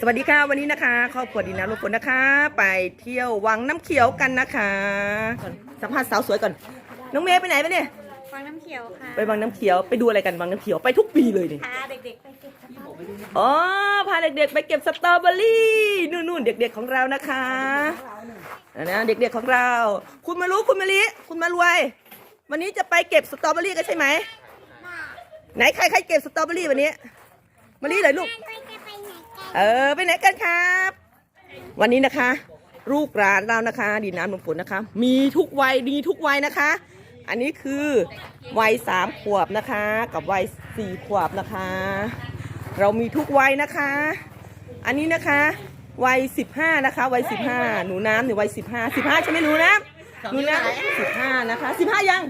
สวัสดีค่ะวันนี้นะคะครอบครัวดีนะลูกคนนะคะ ไปเที่ยววังน้ำเขียวกันนะคะก่อนสัมภาษณ์สาวสวยก่อน น้องเมย์ไปไหนไปเนี่ยฟังน้ำเขียวค่ะไปวังน้ำเขียวไปดูอะไรกันวังน้ำเขียวไปทุกปีเลยเนี่ยพาเด็กๆไปเก็บสตรอเบอรี่อ๋อพาเด็กๆไปเก็บสตรอเบอรี่นู่นๆเด็ก ๆของเรานะคะนะเด็กๆของเรา คุณมารู้คุณมาลิคุณมารวย วันนี้จะไปเก็บสตรอเบอรี่กันใช่ไหมไหนใครใครเก็บสตรอเบอรี่วันนี้มาลิเลยลูก เออไปไหนกันครับ วันนี้นะคะ ลูกร้านเรานะคะ ดีน้ำนมฝนนะคะ มีทุกวัยดีทุกวัยนะคะ อันนี้คือวัยสามขวบนะคะ กับวัยสี่ขวบนะคะ เรามีทุกวัยนะคะ อันนี้นะคะวัยสิบห้านะคะวัยสิบห้าหนูน้ำเนี่ยวัยสิบห้าสิบห้าใช่ไหมหนูน้ำหนูน้ำสิบห้านะคะสิบห้ายัง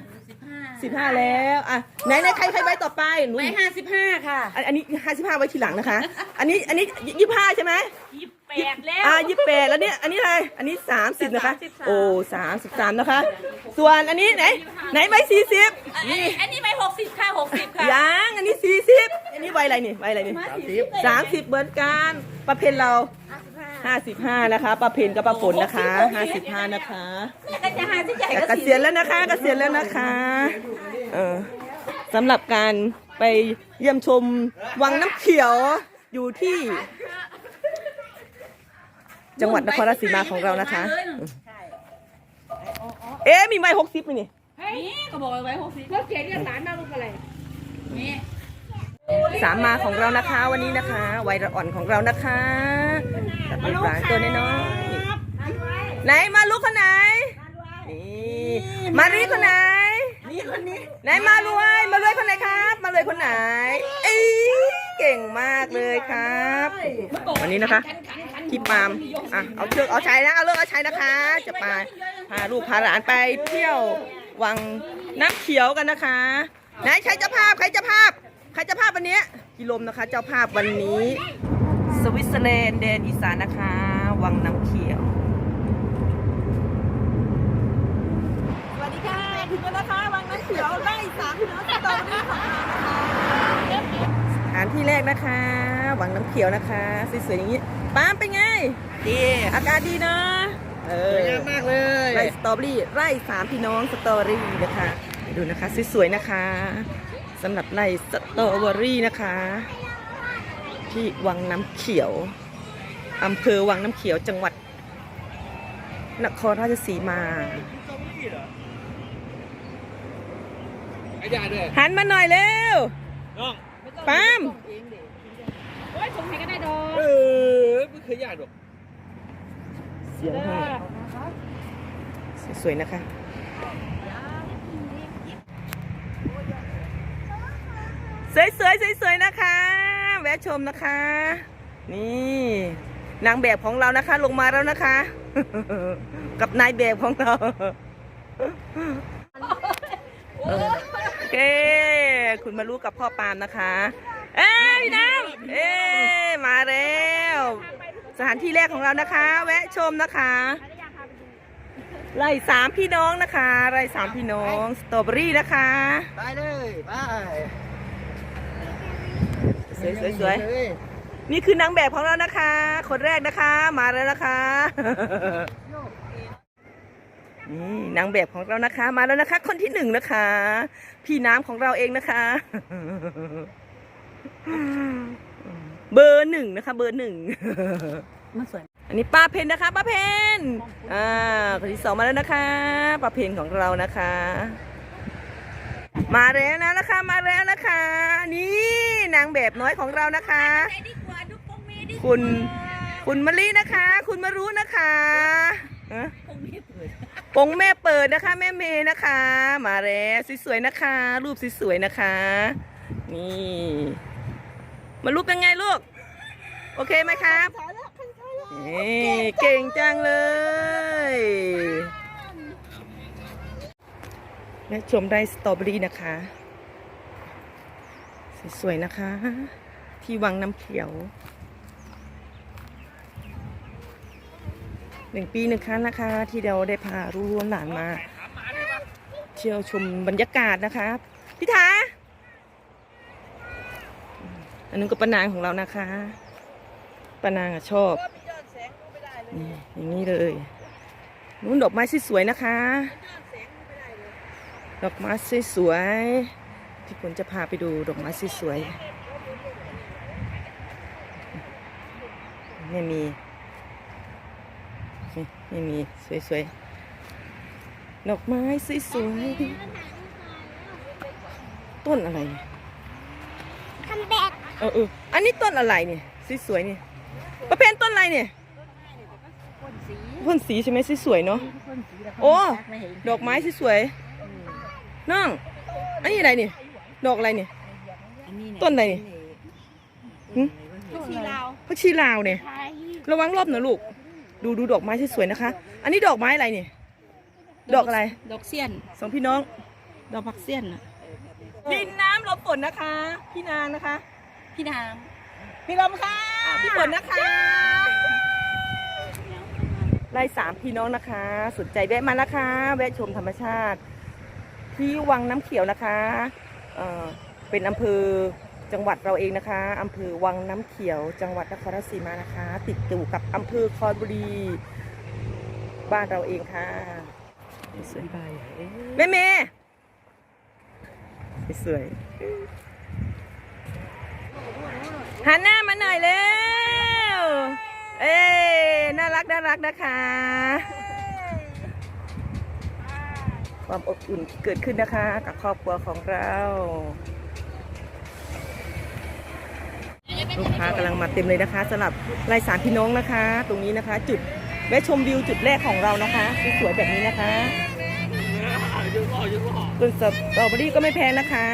สิบห้าแล้วอะไหนไหนใครใครไว้ต่อไปหนูไว้ห้าสิบห้าค่ะอันอันนี้ห้าสิบห้าไว้ทีหลังนะคะ อันนี้อันนี้ยี่ห้าใช่ไหมยี่แปดแล้วอ่ายี่แปดแล้วเนี่ยอันนี้อะไรอันนี้สามสิบนะคะ33โอ้สามสิบสามนะคะ ส่วนอันนี้ไหน ไหนใบสี่สิบนี่อันนี้ไปหกสิบค่ะหกสิบค่ะยังอันนี้สี่สิบอันนี้ใบอะไรนี่ใบอะไรนี่สามสิบเหมือนกันประเพณเรา ห้าสิบห้านะคะประเพณกับประฝนนะคะห้าสิบห้านะคะก็จะหาที่ใหญ่แต่ก็เกษียณแล้วนะคะเกษียณแล้วนะคะเออสำหรับการไปเยี่ยมชมวังน้ำเขียวอยู่ที่ จังหวัดนครราชสีมาของเรานะคะ เอ๊ะมีใบหกสิบไหมนี่ นี่ก็บอกไว้หกสิบก็เขียนเรียกหลานมาลูกอะไรนี่ สามมาของเรานะคะวันนี้นะคะไวระอ่อนของเรานะคะกับลูกหลานตัวน้อยๆไหนมาลูกคนไหนนี่มารีคนไหนนี่คนนี้ไหนมารวยมารวยคนไหนครับ มารวยคนไหนเอ้เก่งมากเลยครับ วันนี้นะคะพี่ปามอะเอาเชือกเอาใชัยนะเอาเลิกเอาใชัยนะคะ จะไปพาลูกพาหลานไปเที่ยววังน้ำเขียวกันนะคะไหนใครเจ้าภาพใครเจ้าภาพ ครเจ้าภาพวันนี้กิโลมนะคะ เจ้าภาพวันนี้ สวิตเซอร์แลนด์แดนอีสานนะคะ วังน้ำเขียวสวัสดีค่ะถึงแล้วนะคะวังน้ำเขียวไร่สามพี่น้องสตอรี่ของเรานะคะสถานที่แรกนะคะ วังน้ำเขียวนะคะสวยๆอย่างนี้ป้ามเป็นไงดีอากาศดีเนาะเออสวยงามมากเลยไร่สตรอเบอรี่ไร่สามพี่น้องสตรอเบอรี่นะคะดูนะคะสวยๆนะคะ สำหรับไร่สตรอเบอรี่นะคะ ที่วังน้ำเขียวอำเภอวังน้ำเขียวจังหวัด นครราชสีมาไอ้ยาด้วยหันมาหน่อยเร็วน้องปาล์มโอ้ยส่งให้ก็ได้ดอกเออไม่เคยยากหรอกเสียงให้สวยๆนะคะ สวยๆสวยๆนะคะ แวะชมนะคะ นี่นางแบบของเรานะคะ ลงมาแล้วนะคะ กับนายแบบของเราเออโอเค คุณมารู้กับพ่อปามนะคะ เอ้ยน้ำเอ้ยมาแล้ว สถานที่แรกของเรานะคะ แวะชมนะคะไร่สามพี่น้องนะคะไร่สามพี่น้องสตรอเบอรี่นะคะ ไปเลย ไป สวยสวยสวยนี่คือนางแบบของเรานะคะ คนแรกนะคะ มาแล้วนะคะ นี่นางแบบของเรานะคะ มาแล้วนะคะ คนที่หนึ่งนะคะ พี่น้ำของเราเองนะคะ เบอร์หนึ่งนะคะ เบอร์หนึ่งมันสวยอันนี้ป้าเพนนะคะป้าเพนอ่าคนที่สองมาแล้วนะคะป้าเพนของเรานะคะ มาแล้วนะนะคะมาแล้วนะคะ นี่นางแบบน้อยของเรานะคะไอ้ดีกว่าดูปงเมดีคุณคุณมะลินะคะ คุณมารู้นะคะฮะปงเมเปิดปงแม่เปิดนะคะ แม่เมย์นะคะ มาแล้วสวยๆนะคะ รูปสวยๆนะคะ นี่มารูปเป็นไงลูก โอเคไหมครับนี่เก่งจังเลย และชมได้สตรอเบอรี่นะคะ สวยๆนะคะ ที่วังน้ำเขียวหนึ่งปีหนึ่งครั้งนะคะ ที่เราได้พาลูกหลานมา เที่ยวชมบรรยากาศนะคะพี่ถาอันนั้นก็ปานางของเรานะคะปานางชอบนี่อย่างนี้เลยนู้นดอกไม้สวยๆนะคะ ดอกไม้สวยๆที่ผมจะพาไปดูดอกไม้สวยๆไม่มีนี่ไม่มีสวยๆดอกไม้สวยๆต้นอะไรเนี่ยทำแบบเออเอออันนี้ต้นอะไรเนี่ยสวยๆเนี่ยประเภทต้นอะไรเนี่ยพ่นสีใช่ไหมสวยๆเนาะโอ้ดอกไม้สวยๆ น้อง อันนี้อะไรเนี่ยดอกอะไรเนี่ยต้นอะไรเนี่ยหึชีลาวผักชีลาวเนี่ยไทยระวังรอบนะลูก ดูดูดอกไม้สวยๆนะคะ อันนี้ดอกไม้อะไรเนี่ยดอกอะไร ดอกเสี้ยน สองพี่น้อง ดอกผักเสี้ยนน่ะดินน้ำลมฝนนะคะ พี่นางนะคะ พี่นางพี่ลมค่ะพี่ฝนนะคะไล่สามพี่น้องนะคะ สนใจแวะมานะคะ แวะชมธรรมชาติ ที่วังน้ำเขียวนะคะเอ่อเป็นอำเภอจังหวัดเราเองนะคะอำเภอวังน้ำเขียว จังหวัดนครราชสีมานะคะ ติดอยู่กับอำเภอคอนบุรีบ้านเราเองค่ะสวยไปแม่เมย์สวยหันหน้ามาหน่อยเร็ว เอ้น่ารักน่ารักนะคะ ความอบอุ่นที่เกิดขึ้นนะคะ กับครอบครัวของเราลูกค้ากำลังมาเต็มเลยนะคะสำหรับรายสารพี่น้องนะคะ ตรงนี้นะคะ จุดแวะชมวิวจุดแรกของเรานะคะสวยๆแบบนี้นะคะต้นสตรอเบอรี่ก็ไม่แพงนะคะ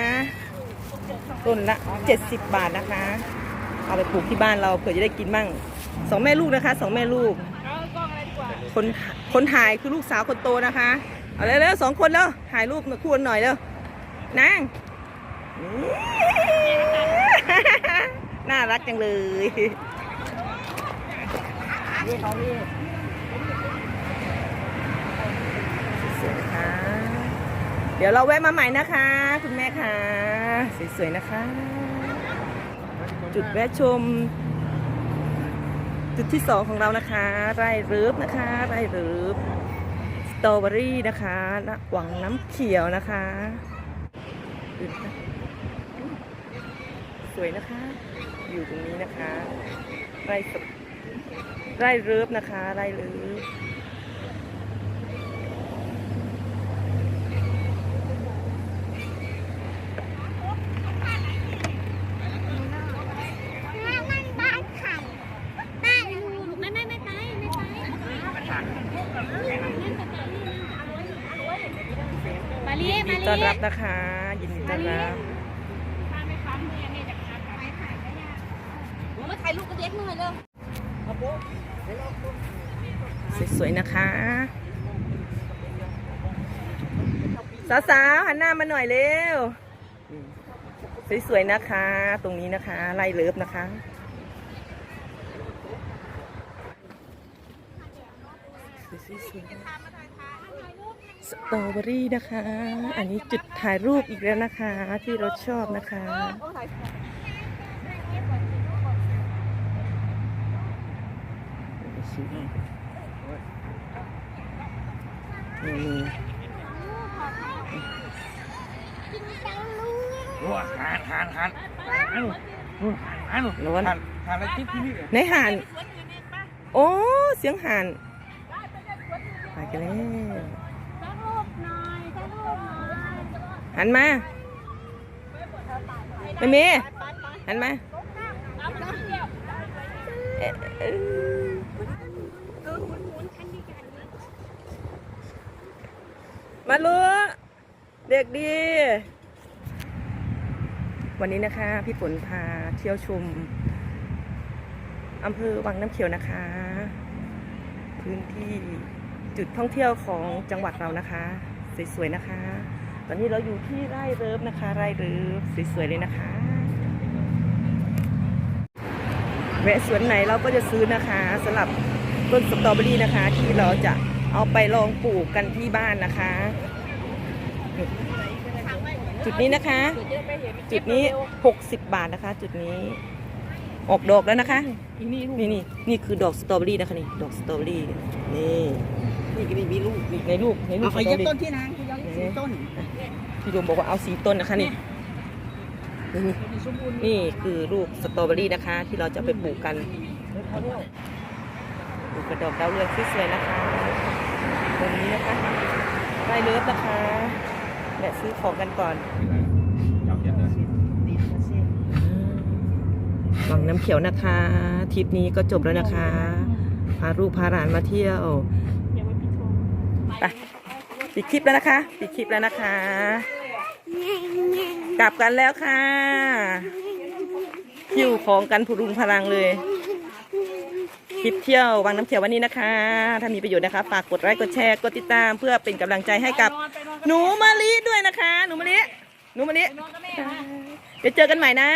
ต้นละ 70 บาทนะคะ เอาไปปลูกที่บ้านเราเผื่อจะได้กินมั่งสองแม่ลูกนะคะสองแม่ลูกคนคนถ่ายคือลูกสาวคนโตนะคะ เอาเร็วๆสองคนแล้วถ่ายรูปคู่กันหน่อยเร็วนางน่ารักจังเลยสวยค่ะเดี๋ยวเราแวะมาใหม่นะคะ คุณแม่ค่ะ สวยๆนะคะ จุดแวะชม จุดที่สองของเรานะคะ ไร่เริบนะคะ ไร่เริบ ตรอเบอรี่นะคะนะหวังน้ำเขียวนะคะ สวยนะคะ อยู่ตรงนี้นะคะ ไร่สไร่เริฟนะคะ ไร่เริฟ นั่นบ้านไข่บ้านไม่ไม่ไม่ไปไม่ไปมาลี ยิน มา ดี ลี ต้อนรับนะคะ ยินดีต้อนรับมาถ่ายรูปกับเด็กหน่อยเร็วสวยๆนะคะสาวๆหันหน้ามาหน่อยเร็วสวยๆนะคะ ตรงนี้นะคะไล่เลิฟนะคะสวยๆ ตรอเบอรี่นะคะ อันนี้จุดถ่ายรูปอีกแล้วนะคะ ที่เราชอบนะคะนี่กินจังลูกว้าหันหันหันหันหันล้วนหันหันอะไรจิ๊บที่นี่ในห่านโอ้ เสียงห่านไปกันแล้ว จังลูกหน่อยจังลูกหน่อย หันมาไม่มีหันมามาลูเด็กดี วันนี้นะคะ พี่ฝนพาเที่ยวชมอำเภอวังน้ำเขียวนะคะ พื้นที่จุดท่องเที่ยวของจังหวัดเรานะคะ สวยๆนะคะ อนนี้เราอยู่ที่ไร่เริบนะคะไร่เริบสวยๆเลยนะคะแวะสวนไหนเราก็จะซื้อนะคะสำหรับต้นสตรอเบอรี่นะคะ ที่เราจะเอาไปลองปลูกกันที่บ้านนะคะ จุดนี้นะคะ จุดนี้ 60 บาทนะคะ จุดนี้ออกดอกแล้วนะคะอีนี่ลูกนี่นี่นี่คือดอกสตรอเบอรี่นะคะนี่ดอกสตรอเบอรี่นี่นี่ก็ไม่มีลูกนี่ในลูกในลูเอากสไปตรอยัเบอรี่ต้นที่นางที่ยัง สีต้นพี่โดมบอกว่าเอาสีต้นนะคะนี่นี่คือลูกสตรอเบอรี่นะคะ ที่เราจะไปปลูกกันปลูกกระดอกดาวเรืองสวยๆนะคะตรงนี้นะคะใกล้เลิฟนะคะแวะซื้อของกันก่อนวังน้ำเขียวนะคะทริปนี้ก็จบแล้วนะคะ พาลูกพาหลานมาเที่ยวไป ปิดคลิปแล้วนะคะ ปิดคลิปแล้วนะคะ กลับกันแล้วค่ะคิวของกันพรุงพลังเลย คลิปเที่ยววังน้ำเขียววันนี้นะคะ ถ้ามีประโยชน์นะคะ ฝากกดไลค์กดแชร์กดติดตามเพื่อเป็นกำลังใจให้กับ หนูมะลิด้วยนะคะ หนูมะลิหนูมะลิเดี๋ยวเจอกันใหม่นะ